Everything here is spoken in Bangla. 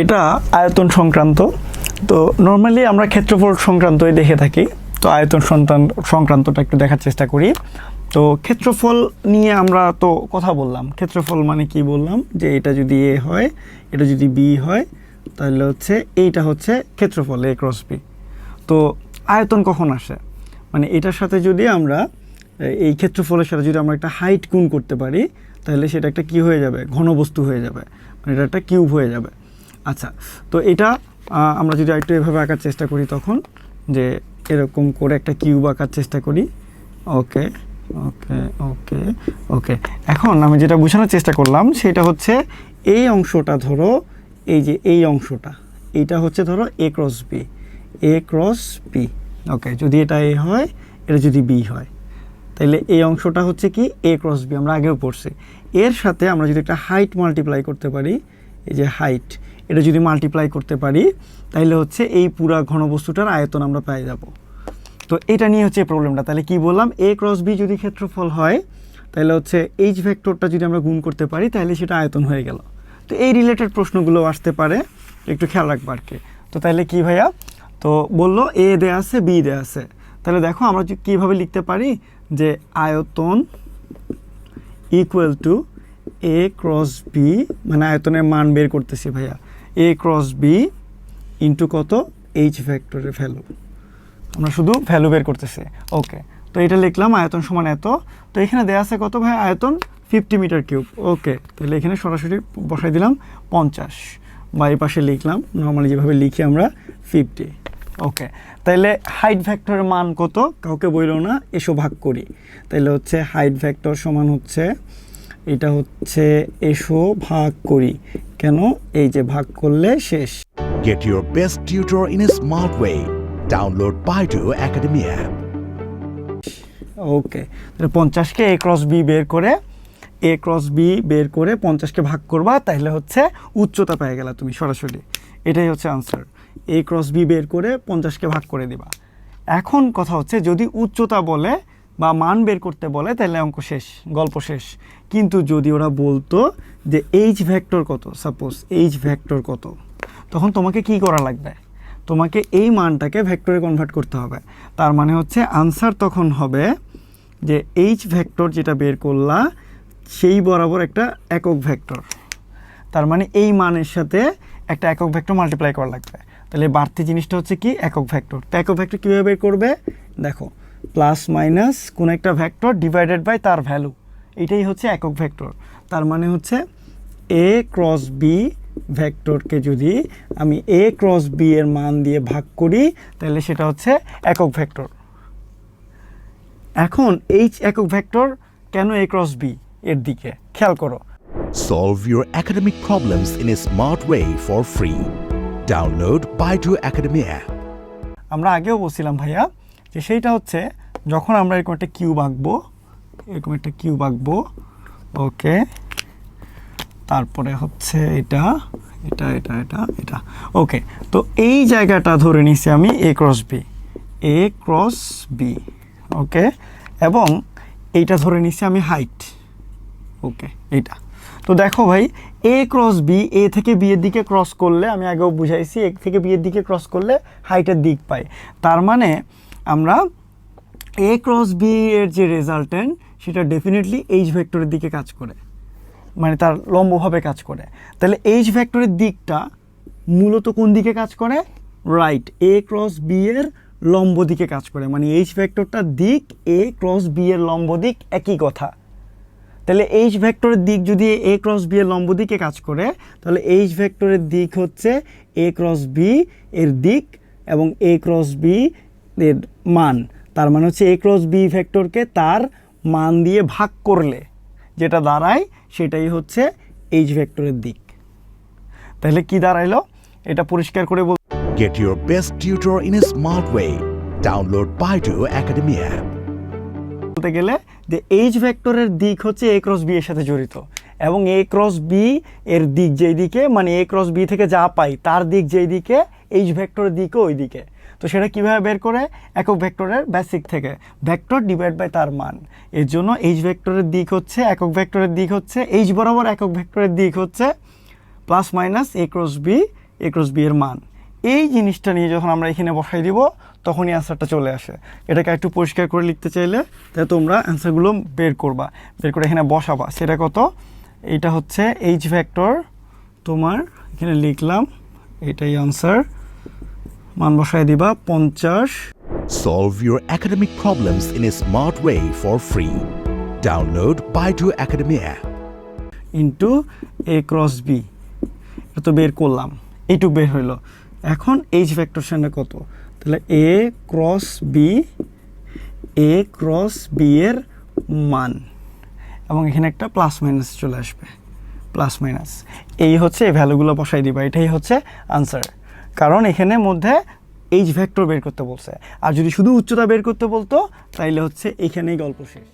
এটা আয়তন সংক্রান্ত। তো নর্মালি আমরা ক্ষেত্রফল সংক্রান্তই দেখে থাকি। তো আয়তন সন্তান সংক্রান্তটা একটু দেখার চেষ্টা করি। তো ক্ষেত্রফল নিয়ে আমরা তো কথা বললাম। ক্ষেত্রফল মানে কি বললাম? যে এটা যদি এ হয়, এটা যদি বি হয়, তাহলে হচ্ছে এইটা হচ্ছে ক্ষেত্রফল, এ ক্রস বি তো আয়তন কখন আসে? মানে এটার সাথে যদি আমরা, এই ক্ষেত্রফলের সাথে যদি আমরা একটা হাইট গুণ করতে পারি, তাহলে সেটা একটা কি হয়ে যাবে? ঘনবস্তু হয়ে যাবে। মানে এটা একটা কিউব হয়ে যাবে। আচ্ছা তো এটা আমরা যদি একটু এভাবে আঁকার চেষ্টা করি তখন, যে এরকম করে একটা কিউব আঁকার চেষ্টা করি, ওকে ওকে ওকে ওকে। এখন আমি যেটা বোঝানোর চেষ্টা করলাম, সেটা হচ্ছে এই অংশটা ধরো, এই যে এই অংশটা এইটা হচ্ছে ধরো A cross B A cross B okay, যদি এটা এ হয়, এটা যদি বি হয় তাহলে এই অংশটা হচ্ছে কি এ ক্রস বি আমরা আগেও পড়ছি। এর সাথে আমরা যদি একটা হাইট মাল্টিপ্লাই করতে পারি, এই যে হাইট এটা যদি মাল্টিপ্লাই করতে পারি তাহলে হচ্ছে এই পুরা ঘনবস্তুটার আয়তন আমরা পেয়ে যাব। তো এটা নিয়ে হচ্ছে প্রবলেমটা তাহলে কি বললাম? এ ক্রস বি যদি ক্ষেত্রফল হয় তাহলে হচ্ছে এইচ ভেক্টরটা যদি আমরা গুণ করতে পারি তাহলে সেটা আয়তন হয়ে গেল। তো এই রিলেটেড প্রশ্নগুলো আসতে পারে। একটু খেয়াল রাখব আর কি। তো তাহলে কি ভাইয়া? তো বলল এ দেয়া আছে বি দেয়া আছে। তাহলে দেখো আমরা কীভাবে লিখতে পারি যে আয়তন equal to A cross B মানে আয়তনের মান বের করতেছি ভাইয়া। এ ক্রস বি ইন্টু কত? এইচ ভেক্টরের ভ্যালু আমরা শুধু ভ্যালু বের করতেছি। ওকে তো এটা লিখলাম, আয়তন সমান এত। তো এখানে দেওয়া আছে কত ভাই? আয়তন ফিফটি মিটার কিউব ওকে তাহলে এখানে সরাসরি বসাই দিলাম পঞ্চাশ। বা এই পাশে লিখলাম নর্মালি যেভাবে লিখি আমরা ফিফটি ওকে তাইলে হাইট ভ্যাক্টরের মান কত? কাউকে বইল না, এসো ভাগ করি। তাইলে হচ্ছে হাইট ভ্যাক্টর সমান হচ্ছে এটা হচ্ছে এসো ভাগ করি। কেন? এই যে ভাগ করলে শেষ। Get your best tutor in a smart way. Download Baidu Academy app okay তাহলে পঞ্চাশকে এ ক্রস বি বের করে এ ক্রস বি বের করে পঞ্চাশকে ভাগ করবা তাহলে হচ্ছে উচ্চতা পেয়ে গেলা তুমি সরাসরি। এটাই হচ্ছে আনসার এ ক্রস বি বের করে পঞ্চাশকে ভাগ করে দিবা। এখন কথা হচ্ছে যদি উচ্চতা বলে বা মান বের করতে বলে, তাহলে অঙ্ক শেষ, গল্প শেষ। কিন্তু যদি ওরা বলতো যে এইচ ভ্যাক্টর কত সাপোজ এইচ ভ্যাক্টর কত, তখন তোমাকে কি করা লাগবে? তোমাকে এই মানটাকে ভেক্টরে কনভার্ট করতে হবে। তার মানে হচ্ছে আনসার তখন হবে যে এইচ ভেক্টর যেটা বের করলা, সেই বরাবর একটা একক ভেক্টর তার মানে এই মানের সাথে একটা একক ভেক্টর মাল্টিপ্লাই করা লাগবে। তাহলে বাড়তি জিনিসটা হচ্ছে কি? একক ভেক্টর তো একক ভেক্টর কীভাবে বের করবে? দেখো প্লাস মাইনাস কোন একটা ভ্যাক্টর ডিভাইডেড বাই তার ভ্যালু এটাই হচ্ছে একক ভেক্টর তার মানে হচ্ছে এ ক্রস বি ভেক্টরকে যদি আমি এ ক্রস বি এর মান দিয়ে ভাগ করি তাহলে সেটা হচ্ছে একক ভেক্টর এখন এইচ একক ভেক্টর কেন এ ক্রস বি এর দিকে? খেয়াল করো। Solve your academic problems in a smart way for free. Download Baidu Academy app. আমরা আগেও বলছিলাম ভাইয়া যে সেইটা হচ্ছে যখন আমরা এরকম একটা কিউব আঁকবো, এরকম একটা কিউব আঁকবো, ওকে, তারপরে হচ্ছে এটা এটা এটা এটা এটা, ওকে, তো এই জায়গাটা ধরে নিছি আমি A cross B A cross B okay, এবং এইটা ধরে নিছি আমি হাইট ওকে, এইটা, তো দেখো ভাই এ ক্রস বি এ থেকে বি এর দিকে ক্রস করলে, আমি আগেও বুঝাইছি এ থেকে বি এর দিকে ক্রস করলে হাইটের দিক পাই, তার মানে আমরা এ ক্রস বি এর যে রেজাল্টেন্ট সেটা ডেফিনেটলি এইচ ভেক্টরের দিকে কাজ করে। মানে তার লম্বভাবে কাজ করে। তাহলে এইচ ভেক্টরের দিকটা মূলত কোন দিকে কাজ করে? রাইট এ ক্রস বি এর লম্ব দিকে কাজ করে। মানে এইচ ভেক্টরটার দিক এ ক্রস বি এর লম্ব দিক একই কথা। তাহলে এইচ ভেক্টরের দিক যদি এ ক্রস বি এর লম্ব দিকে কাজ করে, তাহলে এইচ ভেক্টরের দিক হচ্ছে এ ক্রস বি এর দিক এবং এ ক্রস বি এর মান। তার মানে হচ্ছে এ ক্রস বি ভেক্টরকে তার মান দিয়ে ভাগ করলে যেটা দাঁড়ায় সেটাই হচ্ছে এইচ ভেক্টরের দিক। তাহলে কি দাঁড়াইলো? এটা পরিষ্কার করে বল Get your best tutor in a smart way. Download Baidu Academy app বলতে গেলে যে এইচ ভেক্টরের দিক হচ্ছে এ ক্রস বি এর সাথে জড়িত। এবং এ ক্রস বি এর দিক যেই দিকে মানে এ ক্রস বি থেকে যা পাই তার দিক যেই দিকে এইচ ভেক্টরের দিকও ওই দিকে। তো সেটা কীভাবে বের করে? একক ভেক্টরের বেসিক থেকে। ভেক্টর ডিভাইড বাই তার মান। এর জন্য এইচ ভেক্টরের দিক হচ্ছে, একক ভেক্টরের দিক হচ্ছে এইচ বরাবর একক ভেক্টরের দিক হচ্ছে plus minus A cross B A cross B এর মান। এই জিনিসটা নিয়ে যখন আমরা এখানে বসাই দিব, তখনই অ্যান্সারটা চলে আসে। এটাকে একটু পরিষ্কার করে লিখতে চাইলে, তাহলে তোমরা অ্যান্সারগুলো বের করবা। বের করে এখানে বসাবা। সেটা কত? এটা হচ্ছে এইচ ভ্যাক্টর তোমার এখানে লিখলাম, এটাই আনসার মান বসায় দিবা পঞ্চাশ। Solve your academic problems in a smart way for free. Download Baidu Academy app. Into A cross B এটা তো বের করলাম। এইটুক বের হইল। এখন এইচ ভেক্টর সেটা কত? তাহলে A cross B A cross B এর মান। এবং এখানে একটা প্লাস মাইনাস চলে আসবে। প্লাস মাইনাস এই হচ্ছে এই ভ্যালুগুলো বসাই দিবা। এটাই হচ্ছে আনসার কারণ এখানে মধ্যে এইচ ভেক্টর বের করতে বলছে। আর যদি শুধু উচ্চতা বের করতে বলতো, তাইলে হচ্ছে এখানেই গল্প শেষ।